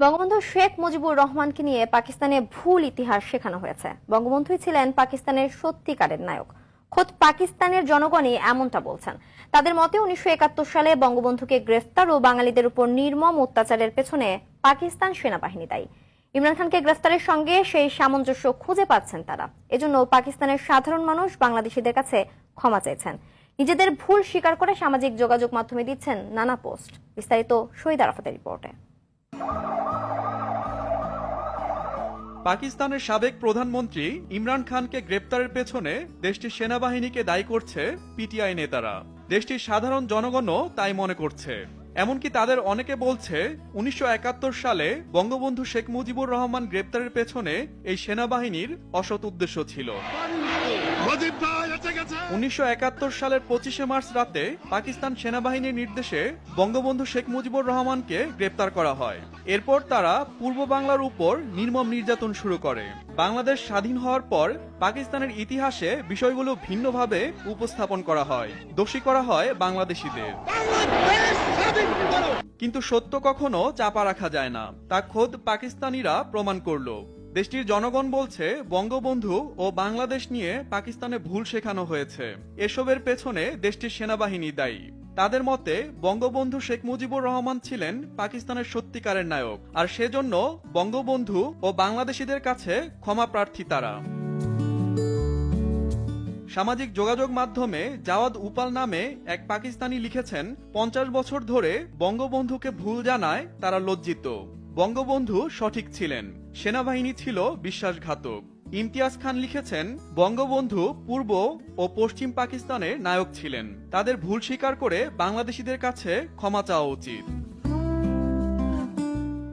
বঙ্গবন্ধু শেখ মুজিবুর রহমানকে নিয়ে পাকিস্তানে ভুল ইতিহাস শেখানো হয়েছে। বঙ্গবন্ধুই ছিলেন পাকিস্তানের সত্যিকারের নায়ক। খোদ পাকিস্তানের জনগণই এমনটা বলছেন। তাদের মতে উনিশশো একাত্তর সালে বঙ্গবন্ধুকে গ্রেফতার ও বাঙালিদের উপর নির্মম অত্যাচারের পেছনে পাকিস্তান সেনাবাহিনী দায়ী। ইমরান খানকে গ্রেফতারের সঙ্গে সেই সামঞ্জস্য খুঁজে পাচ্ছেন তারা। এজন্য পাকিস্তানের সাধারণ মানুষ বাংলাদেশিদের কাছে ক্ষমা চাইছেন। নিজেদের ভুল স্বীকার করে সামাজিক যোগাযোগ মাধ্যমে দিচ্ছেন নানা পোস্ট। বিস্তারিত শহীদ আরাফাতের রিপোর্টে। পাকিস্তানের সাবেক প্রধানমন্ত্রী ইমরান খানকে গ্রেপ্তারের পেছনে দেশটির সেনাবাহিনীকে দায়ী করছে পিটিআই নেতারা। দেশটির সাধারণ জনগণও তাই মনে করছে। এমনকি তাদের অনেকে বলছে, উনিশশো একাত্তর সালে বঙ্গবন্ধু শেখ মুজিবুর রহমান গ্রেপ্তারের পেছনে এই সেনাবাহিনীর অসৎ উদ্দেশ্য ছিল। উনিশশো একাত্তর সালের পঁচিশে মার্চ রাতে পাকিস্তান সেনাবাহিনীর নির্দেশে বঙ্গবন্ধু শেখ মুজিবুর রহমানকে গ্রেপ্তার করা হয়। এরপর তারা পূর্ব বাংলার উপর নির্মম নির্যাতন শুরু করে। বাংলাদেশ স্বাধীন হওয়ার পর পাকিস্তানের ইতিহাসে বিষয়গুলো ভিন্নভাবে উপস্থাপন করা হয়। দোষী করা হয় বাংলাদেশিদের। কিন্তু সত্য কখনো চাপা রাখা যায় না। তা খোদ পাকিস্তানিরা প্রমাণ করল। দেশটির জনগণ বলছে, বঙ্গবন্ধু ও বাংলাদেশ নিয়ে পাকিস্তানে ভুল শেখানো হয়েছে। এসবের পেছনে দেশটির সেনাবাহিনী দায়ী। তাদের মতে, বঙ্গবন্ধু শেখ মুজিবুর রহমান ছিলেন পাকিস্তানের সত্যিকারের নায়ক, আর সেজন্য বঙ্গবন্ধু ও বাংলাদেশিদের কাছে ক্ষমা প্রার্থী তারা। সামাজিক যোগাযোগ মাধ্যমে জাওয়াদ উপাল নামে এক পাকিস্তানি লিখেছেন, পঞ্চাশ বছর ধরে বঙ্গবন্ধুকে ভুল জানায় তারা লজ্জিত। বঙ্গবন্ধু সঠিক ছিলেন। সেনাবাহিনী ছিল বিশ্বাসঘাতক। ইমতিয়াজ খান লিখেছেন, বঙ্গবন্ধু পূর্ব ও পশ্চিম পাকিস্তানের নায়ক ছিলেন। তাদের ভুল স্বীকার করে বাংলাদেশিদের কাছে ক্ষমা চাওয়া উচিত।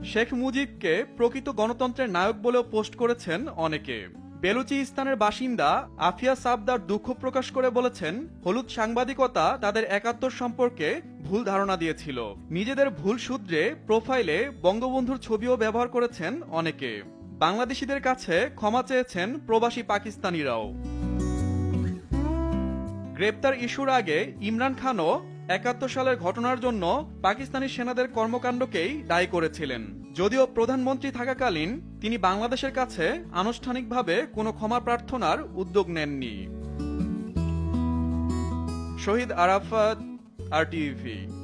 শেখ মুজিবকে প্রকৃত গণতন্ত্রের নায়ক বলেও পোস্ট করেছেন অনেকে। বেলুচিস্তানের বাসিন্দা আফিয়া সাবদার দুঃখ প্রকাশ করে বলেছেন, হলুদ সাংবাদিকতা তাদের একাত্তর সম্পর্কে ভুল ধারণা দিয়েছিল। নিজেদের ভুল সূত্রে প্রোফাইলে বঙ্গবন্ধুর ছবিও ব্যবহার করেছেন অনেকে। বাংলাদেশিদের কাছে ক্ষমা চেয়েছেন প্রবাসী পাকিস্তানিরাও। গ্রেপ্তার ইস্যুর আগে ইমরান খানও একাত্তর সালের ঘটনার জন্য পাকিস্তানি সেনাদের কর্মকাণ্ডকেই দায়ী করেছিলেন। যদিও প্রধানমন্ত্রী থাকাকালীন তিনি বাংলাদেশের কাছে আনুষ্ঠানিকভাবে কোনো ক্ষমা প্রার্থনার উদ্যোগ নেননি। শহীদ আরাফাত RTV.